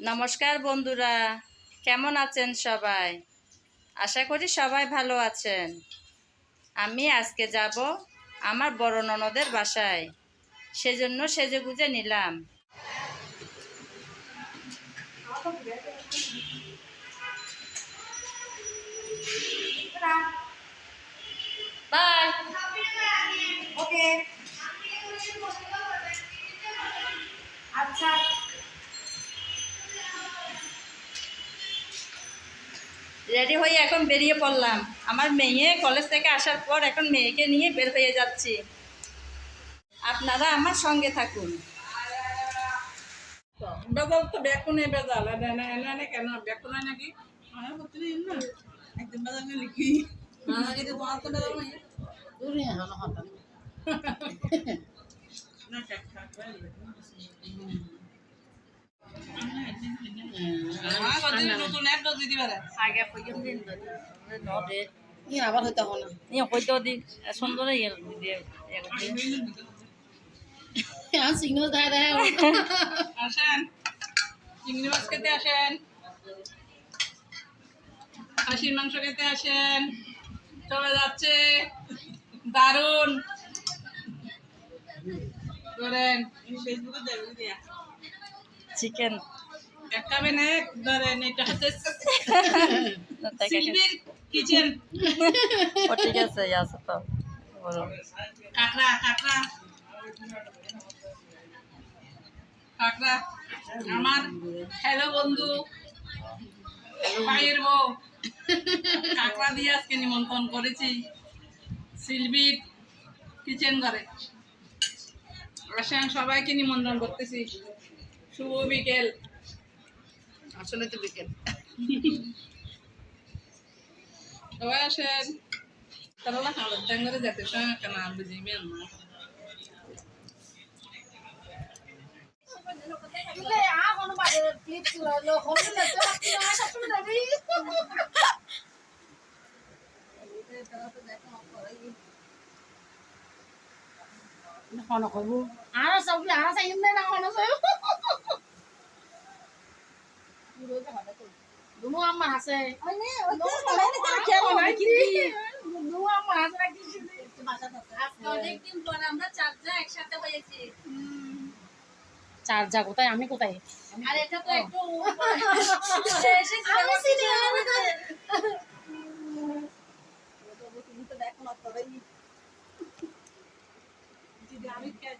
নমস্কার বন্ধুরা, কেমন আছেন সবাই? আশা করি সবাই ভালো আছেন। আমি আজকে যাব আমার বড় ননদের বাসায়। সেজন্য সেজে গুজে নিলাম বাই আচ্ছা। রেডি হয়ে এখন বেরিয়ে পড়লাম আমার মেয়ে কলেজ থেকে আসার পর এখন মেয়েকে নিয়ে বের হয়ে যাচ্ছি আপনারা আমার সঙ্গে থাকুন বেজাল তো বেকুনে বেজাল এনে কেন বেকুনে নাকি আমার করতে নেই না একদম বেজাল লিখি তোমার তো বেজাল নাই দূরে হানো হাতা না আবার হইতে হো না। নিয়ে হইতেও দি সুন্দর দিয়ে আর সিগন্যাল দেয় দেয়। আসেন। চিংড়ি মাছ খেতে আসেন। খাসির মাংস খেতে আসেন। চলে যাচ্ছে। দারুণ। ধরেন ফেসবুকে দেবেন দিয়া। চিকেন ঠিক আছে আছে তো বলো। কাঁকড়া কাঁকড়া। কাঁকড়া আমার হ্যালো বন্ধু ভাইয়ের বউ। কাঁকড়া দিয়ে আজকে নিমন্ত্রণ করেছি সিলভির কিচেন ঘরে। আসেন সবাইকে নিমন্ত্রণ করতেছি। শুভ বিকেল। আসলে তো বিকেল। সবাই আসেন। তারা খাবার ডাঙ্গরে যেতে সময় কেন বুঝিবেন না আ কোনো বাজে ক্লিপ লো হল না তো আপনি না। সব শুনে দেবি হন কইব আর সব আর সাইম না হন সব দুমু আম্মা আছে দুমু আম্মা আছে নাকি অনেকদিন পর আমরা চারটা একসাথে হয়েছি চার যা কোথায় আমি কোথায় আর এটা তো একটু আমি কে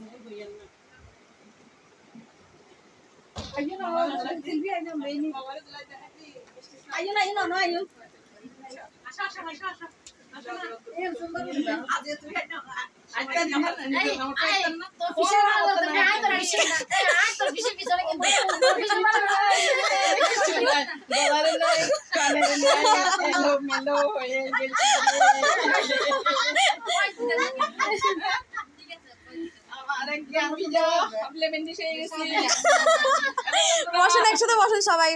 না না নাই কানের নাই এলো মেলো হয়ে গেছে বসেন একসাথে বসেন সবাই।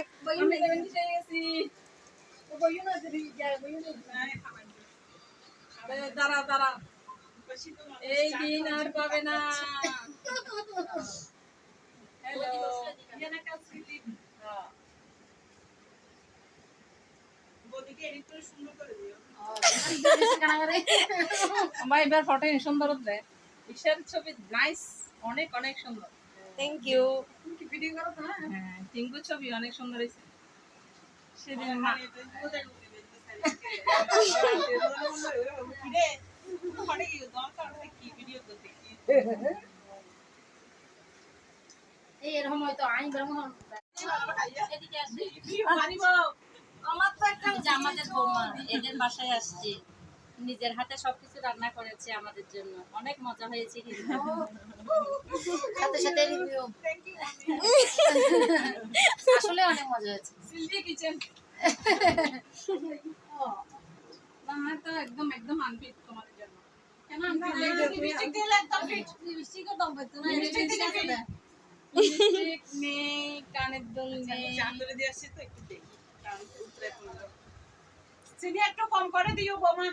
দাঁড়া দাঁড়া এই দিন আর পাবে না। আমার এবার ফটো সুন্দর হচ্ছে ঈশ্বর ছবি নাইস অনেক অনেক সুন্দর। থ্যাংক ইউ ভিডিও করো তো হ্যাঁ। টিঙ্কু ছবি অনেক সুন্দর হয়েছে। সেদিন এরকম হয়তো আমার তো একটা আমাদের এদের বাসায় আসছি। নিজের হাতে সবকিছু রান্না করেছে আমাদের জন্য। অনেক মজা হয়েছে সাথে সাথে রিভিউ আসলে অনেক মজা হয়েছে। সিলভি কিচেন তো একদম একদম আনফিট তোমাদের জন্য। কেন লিপস্টিক দিলে একদম ফিট লিপস্টিকও না লিপস্টিক দিলে। লিপস্টিক নেই কানের দুল নেই। চান্দরে দিয়ে আসছে তো একটু দেখি কারণ উতরে চিনি একটু কম করে দিও বোমা।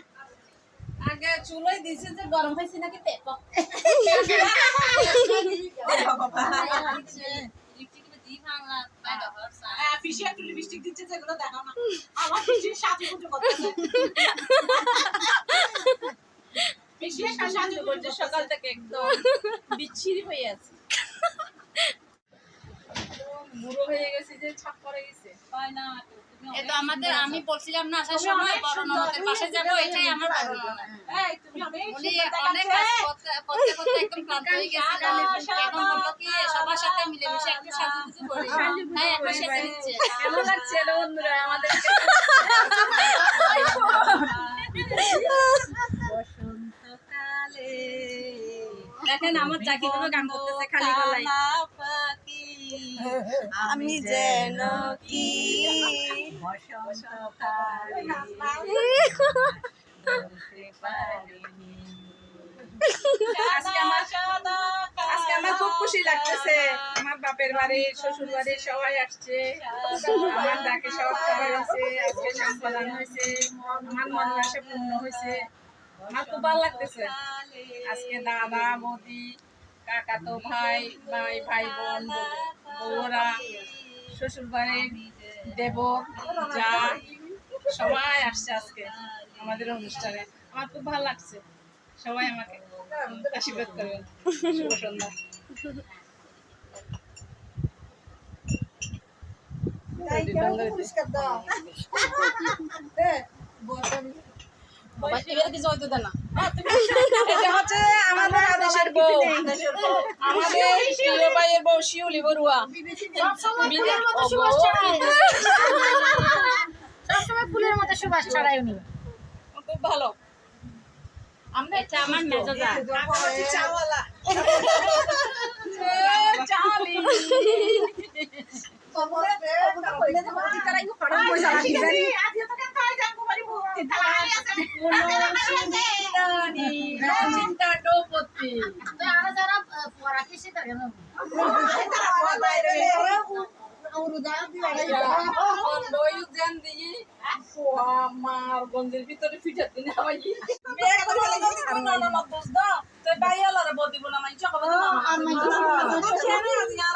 আগে চুলোয় দিছে যে গরম হয়েছে নাকি লিপস্টিক দিচ্ছে যেগুলো না। আমার করতেছে। করছে সকাল থেকে একদম বিচ্ছিরি হয়ে আছে। বুড়ো হয়ে গেছে যে ছাপ পড়ে গেছে। না এ তো আমাদের আমি বলছিলাম না আসার সময় বড় ননদের পাশে যাব এটাই আমার বড় ননদ। এই তুমি অনেক উনি অনেক কাজ করতে করতে করতে একদম ক্লান্ত হয়ে গেছিলাম এখন বলল কি সবার সাথে মিলেমিশে একটু সাজুগুজু করি। তাই এখন সেজে নিচ্ছে কেমন লাগছে বন্ধুরা আমাদের বসন্তকালে দেখেন আমার চাকি ভাবে গান করতেছে খালি গলায়। আমি যেন কি আজকে আমার আজকে আমার খুব খুশি লাগতেছে। আমার বাপের বাড়ি শ্বশুর বাড়ি সবাই আসছে। আমার ডাকে সব সবাই আছে আজকে সম্পাদন হয়েছে। আমার মন পূর্ণ হয়েছে। আমার খুব ভালো লাগতেছে। আজকে দাদা বৌদি কাকা তো ভাই ভাই ভাই বোন বউরা শ্বশুর বাড়ির দেব যা সবাই আসছে আজকে আমাদের অনুষ্ঠানে। আমার খুব ভালো লাগছে। সবাই আমাকে আশীর্বাদ করবেন। শুভ সন্ধ্যা। এটা হচ্ছে ফুলের মতো সুবাস ছড়ায়। সবসময় ফুলের মতো সুবাস ছড়ায় উনি। খুব ভালো। আমরা এটা আমার মেজজা চাওয়ালা। চালি আমার গঞ্জের ভিতরে ফিটার দিন আমার না দোস্ত তো বাইয়ালা রে বদিব না মাই চকবা না আমি কেন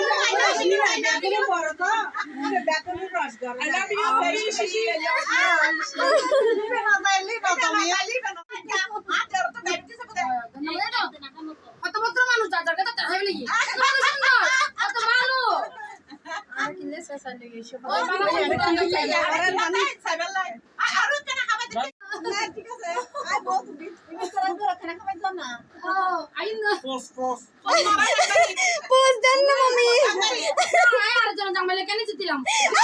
I love you. I love you. I love you. I love you very much. কত ভদ্র মানুষ যার কথা তারা বলি কত সুন্দর কত ভালো আর কিলে শেষা লেগে এসে ওই বাবা ও আইন না পোজ দেন না মামি আয় আর জন জামাইলে কেন জিতিলাম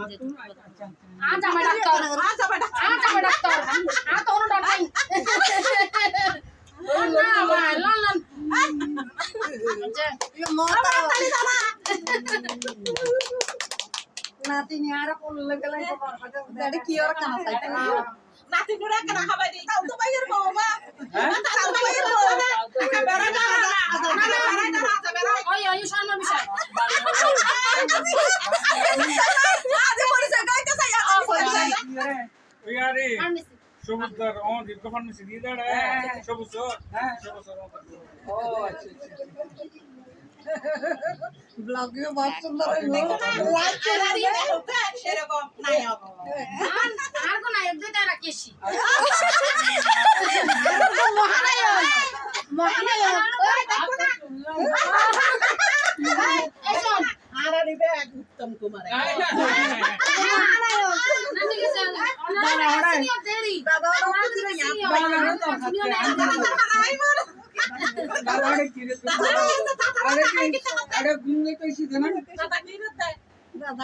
আজ আমার ডাক্তার আজ আমার ডাক্তার আজ আমার ডাক্তার আজ তো ডাক্তার নাই নাতি নিয়ারা কোন লাগে লাগে কি আর কানা সাইতে তোর অন রিকো ফার্মেসি দিয়ে দাঁড়া সবুজ সর হ্যাঁ আর উত্তম কুমার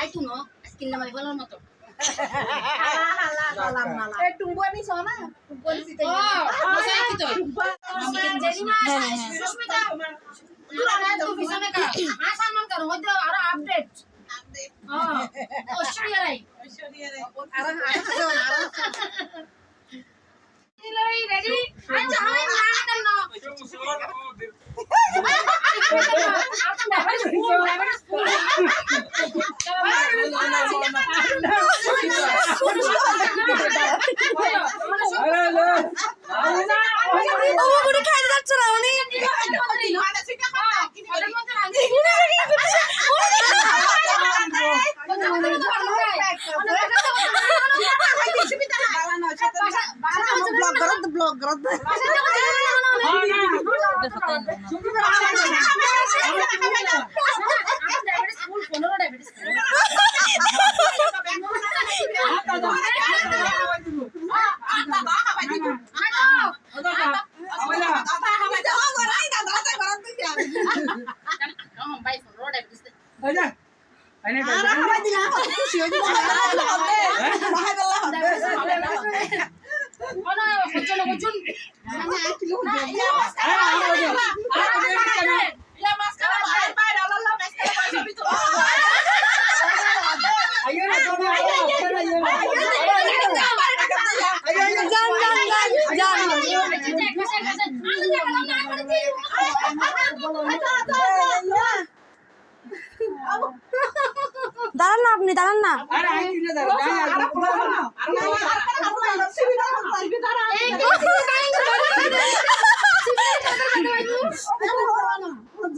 তাই তুনো আজকে নামাই বলার মতো Aishwarya Ano, kung sino ko dyan. Ano, kilo ko dyan. Ano, kilo ko dyan.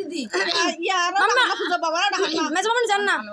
দিদি বাবা জান না না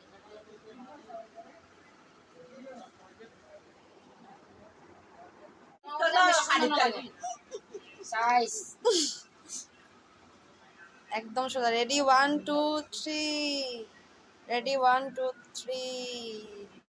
একদম সোজা। Ready one two three ready one two three